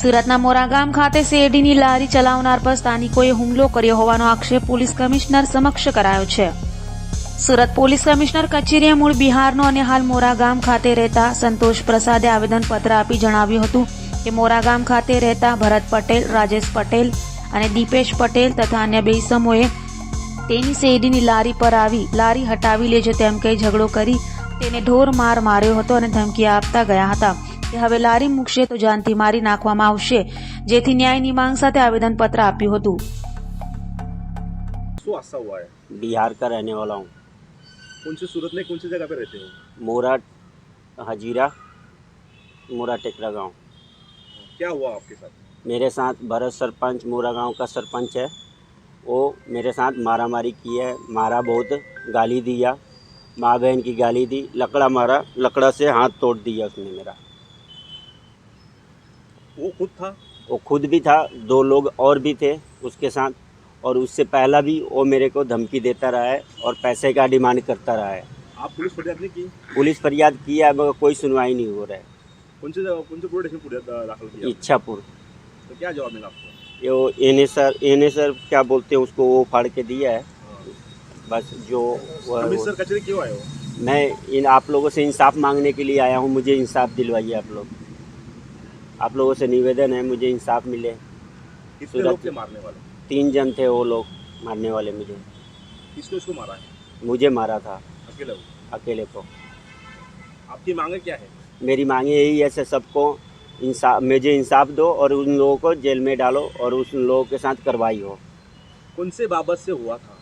સુરતના મોરાગામ ખાતે શેરડીની લારી ચલાવનાર પર સ્થાનિકોએ હુમલો કર્યો હોવાનો આક્ષેપ પોલીસ કમિશનર સમક્ષ કરાયો છે. સુરત પોલીસ કમિશનર કચેરીએ મૂળ બિહારનો અને હાલ મોરાગામ ખાતે રહેતા સંતોષ પ્રસાદે આવેદનપત્ર આપી જણાવ્યું હતું કે મોરાગામ ખાતે રહેતા ભરત પટેલ, રાજેશ પટેલ અને દીપેશ પટેલ તથા અન્ય બે સમૂહે તેની શેરડીની લારી પર આવી, લારી હટાવી લેજો તેમ કહી ઝઘડો કરી તેને ઢોર માર માર્યો હતો અને ધમકી આપતા ગયા હતા. કે હવે લારી મૂકશે તો જાનથી મારી નાખવામાં આવશે જેથી ન્યાયની માંગ સાથે આવેદનપત્ર આપ્યું હતું શું हादसा हुआ है बिहार का रहने वाला हूँ कौन से सूरत में कौन सी जगह पे रहते हो मोरा हजीरा मोरा टेकरा गांव क्या हुआ आपके साथ मेरे साथ भरत सरपंच मोरा गांव का सरपंच है वो मेरे साथ मारा मारी की है मारा बहुत गाली दिया माँ बहन की गाली दी लकड़ा मारा लकड़ा से हाथ तोड़ दिया उसने मेरा वो खुद था? वो खुद भी था दो लोग और भी थे उसके साथ और उससे पहला भी वो मेरे को धमकी देता रहा है और पैसे का डिमांड करता रहा है। आप पुलिस फरियाद नहीं की? पुलिस फरियाद किया है मगर कोई सुनवाई नहीं हो रहा है। कौन से कौन से पुलिस स्टेशन दाखिल किया? इच्छापुर। तो क्या जवाब मिला आपको? ये वो एने सर एने सर क्या बोलते हैं उसको वो फाड़ के दिया है। हाँ। बस जो अमृतसर कचहरी क्यों आए हो? मैं इन आप लोगों से इंसाफ मांगने के लिए आया हूँ मुझे इंसाफ दिलवाइए आप लोग। आप लोगों से निवेदन है मुझे इंसाफ मिले। कितने लोग थे मारने वाले? तीन जन थे वो लोग मारने वाले मुझे। किसको इसको मारा है? मुझे मारा था। अकेले अकेले को। आपकी मांगे क्या है? मेरी मांगे यही है सर सबको इंसाफ मुझे इंसाफ दो और उन लोगों को जेल में डालो और उन लोगों के साथ कार्रवाई हो। कौन से बाबत से हुआ था?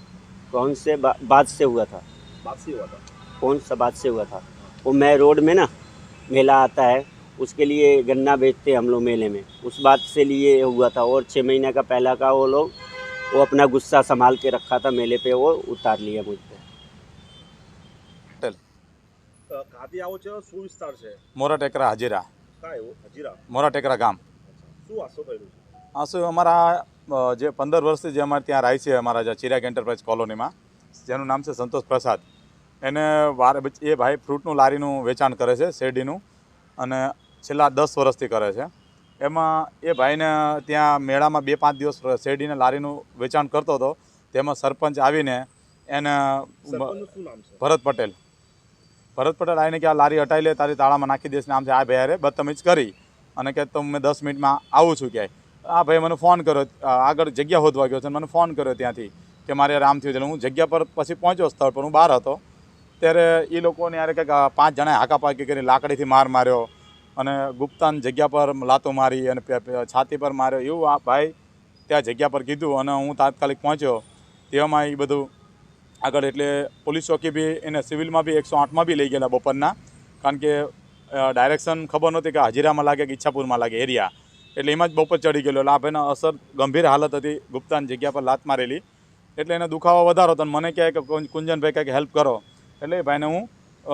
कौन से बा, बात से हुआ था? बात से हुआ था? कौन सा बात से हुआ था? वो मैं रोड में ना मेला आता है उसके लिए गन्ना बेचते हम लोग मेले में उस बात से लिए हुआ था और छः महीने का पहला का वो लोग वो अपना गुस्सा संभाल के रखा था मेले पे वो उतार लिया मुझ पे અ, ખાતે આવો છો શું વિસ્તાર છે મોરા ટેકરા હજીરા કા એવો હજીરા મોરા ટેકરા ગામ શું હાદસો થયેલું છે આ શું અમારા અ, જે પંદર વર્ષથી જે અમારે ત્યાં રહે છે અમારા જે ચિરાગ એન્ટરપ્રાઇઝ કોલોનીમાં જેનું નામ છે સંતોષ પ્રસાદ એને વાર એ ભાઈ ફ્રૂટનું લારીનું વેચાણ કરે છે શેરડીનું અને છેલ્લા દસ વર્ષથી કરે છે. એમાં એ ભાઈને ત્યાં મેળામાં બે પાંચ દિવસ શેરડીને લારીનું વેચાણ કરતો હતો. તેમાં સરપંચ આવીને એને ભરત પટેલ. ભરત પટેલ આવીને કે આ લારી હટાવી લે તારી તાળામાં નાખી દેશ ને આમ છે. આ ભાઈ અરે બદતમીજ કરી અને કે તો મેં દસ મિનિટમાં આવું છું ક્યાંય. આ ભાઈ મને ફોન કર્યો આગળ જગ્યા હોદવા ગયો છે મને ફોન કર્યો ત્યાંથી કે મારે યાર આમ થયું એટલે હું જગ્યા પર પછી પહોંચ્યો સ્થળ પર. હું બહાર હતો. ત્યારે એ લોકોને યારે કંઈક પાંચ જણાએ હાકા પાકી કરી લાકડીથી માર માર્યો. અને ગુપ્તાન જગ્યા પર લાતો મારી અને છાતી પર માર્યો. એવું આ ભાઈ ત્યાં જગ્યા પર કીધું અને હું તાત્કાલિક પહોંચ્યો. તેવામાં એ બધું આગળ એટલે પોલીસ ચોકી બી એને સિવિલમાં બી એકસો આઠમાં બી લઈ ગયેલા બપોરના. કારણ કે ડાયરેક્શન ખબર નહોતી કે હજીરામાં લાગે કે ઈચ્છાપુરમાં લાગે, એરિયા. એટલે એમાં જ બપોર ચડી ગયેલો. એટલે આ અસર ગંભીર હાલત હતી. ગુપ્તાન જગ્યા પર લાત મારેલી. એટલે એને દુખાવો વધારો હતો મને કહે કે કુંજ- કુંજનભાઈ કહે કે હેલ્પ કરો. એટલે ભાઈને હું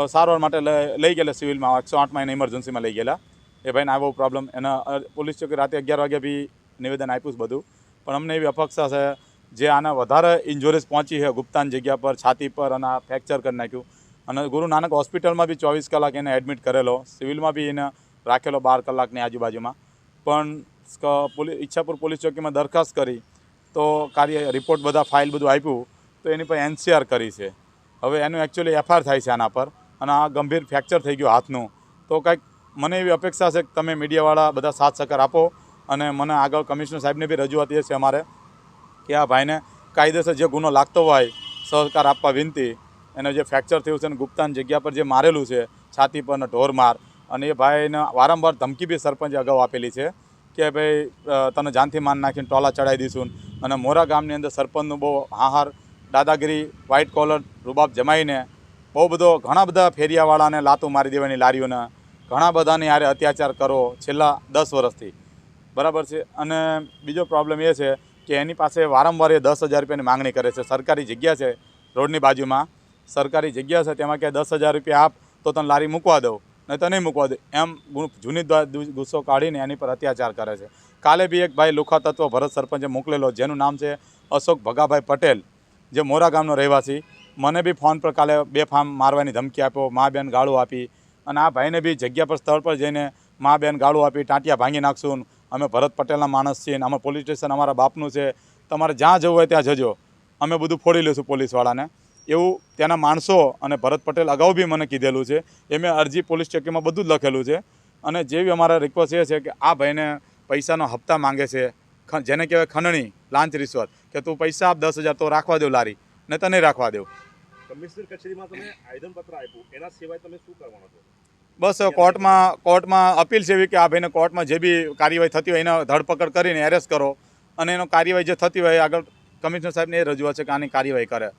સારવાર માટે લઈ- ગયેલા સિવિલમાં. એકસો આઠમાં એને ઇમરજન્સીમાં લઈ ગયેલા. એ ભાઈને આવ્યો પ્રોબ્લેમ એના પોલીસ ચોકી રાતે અગિયાર વાગ્યા બી નિવેદન આપ્યું છે બધું. પણ અમને એવી અપેક્ષા છે જે આના વધારે ઇન્જુરીઝ પહોંચી છે ગુપ્તાન જગ્યા પર, છાતી પર અને ફ્રેક્ચર કરી નાખ્યું. અને ગુરુ નાનક હોસ્પિટલમાં બી ચોવીસ કલાક એને એડમિટ કરેલો. સિવિલમાં બી એને રાખેલો બાર કલાકની આજુબાજુમાં. પણ ઈચ્છાપુર પોલીસ ચોકીમાં દરખાસ્ત કરી, તો કાર્ય રિપોર્ટ બધા ફાઇલ બધું આપ્યું, તો એની પર એનસીઆર કરી છે. હવે એનું એકચ્યુઅલી એફઆર થાય છે આના પર. અને આ ગંભીર ફ્રેક્ચર થઈ ગયું હાથનું. તો કંઈક મને એવી અપેક્ષા છે કે તમે મીડિયાવાળા બધા સાથ સહકાર આપો. અને મને આગળ કમિશનર સાહેબને બી રજૂઆત એ છે અમારે, કે આ ભાઈને કાયદેસર જે ગુનો લાગતો હોય, સહકાર આપવા વિનંતી. એને જે ફ્રેક્ચર થયું છે અને ગુપ્તાની જગ્યા પર જે મારેલું છે, છાતી પર ને ઢોર માર. અને એ ભાઈને વારંવાર ધમકી બી સરપંચે અગાઉ આપેલી છે, કે ભાઈ તને જાનથી માન નાખીને ટોલા ચડાવી દઈશું. અને મોરા ગામની અંદર સરપંચનું બહુ હાહાર દાદાગીરી વ્હાઇટ કોલર રૂબાબ જમાઈને બહુ બધો ઘણા બધા ફેરિયાવાળાને લાતું મારી દેવાની લારીઓને ઘણા બધાને યારે અત્યાચાર કરો છેલ્લા દસ વર્ષથી. બરાબર છે? અને બીજો પ્રોબ્લેમ એ છે કે એની પાસે વારંવાર એ દસ હજાર રૂપિયાની માંગણી કરે છે. સરકારી જગ્યા છે રોડની બાજુમાં. સરકારી જગ્યા છે તેમાં કે દસ હજાર રૂપિયા આપ તો તને લારી મૂકવા દઉં, નહીં તો નહીં મૂકવા દે એમ જૂની ગુસ્સો કાઢીને એની પર અત્યાચાર કરે છે. કાલે બી એક ભાઈ લુખા તત્વ ભરત સરપંચે મોકલેલો, જેનું નામ છે અશોક ભગાભાઈ પટેલ. જે મોરા ગામનો રહેવાસી, મને બી ફોન પર કાલે બે ફામ મારવાની ધમકી આપ્યો, મા બેન ગાળું આપી. અને આ ભાઈને બી જગ્યા પર, સ્થળ પર જઈને મા બેન ગાળું આપી, ટાંટિયા ભાંગી નાખશું. અમે ભરત પટેલના માણસ છીએ અને અમે પોલીસ સ્ટેશન અમારા બાપનું છે. તમારે જ્યાં જવું હોય ત્યાં જજો. અમે બધું ફોડી લઈશું પોલીસવાળાને. એવું ત્યાંના માણસો અને ભરત પટેલ અગાઉ બી મને કીધેલું છે. એ મેં અરજી પોલીસ ચોકીમાં બધું જ લખેલું છે. અને જેવી અમારા રિક્વેસ્ટ એ છે કે આ ભાઈને પૈસાનો હપ્તા માંગે છે. જેને કહેવાય ખંડણી લાંચ રિશ્વત કે તું પૈસા આપ દસ હજાર તો રાખવા દેવ લારી ને તને રાખવા દેવ કમિશનર કચેરીમાં તમે આવેદનપત્ર આપ્યું એના સિવાય તમે શું કરવાનો છો? બસ કોર્ટમાં કોર્ટમાં અપીલ છે એવી કે આ ભાઈને કોર્ટમાં જે બી કાર્યવાહી થતી હોય એને ધરપકડ કરીને એરેસ્ટ કરો અને એનો કાર્યવાહી જે થતી હોય આગળ કમિશનર સાહેબને એ રજૂઆત છે કે આની કાર્યવાહી કરે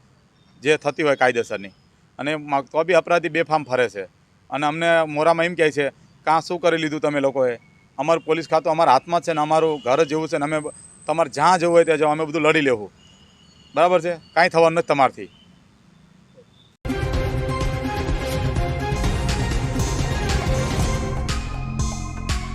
જે થતી હોય કાયદેસરની. અને તો બી અપરાધી બેફામ ફરે છે. અને અમને મોરામાં એમ કહે છે કાં શું કરી લીધું તમે લોકોએ? અમારું પોલીસ ખાતું, અમારા હાથમાં છે ને અમારું ઘર જેવું છે ને અમે તમારે જ્યાં જવું હોય ત્યાં જાઓ, અમે બધું લડી લેવું. બરાબર છે? કાંઈ થવાનું નથી તમારથી.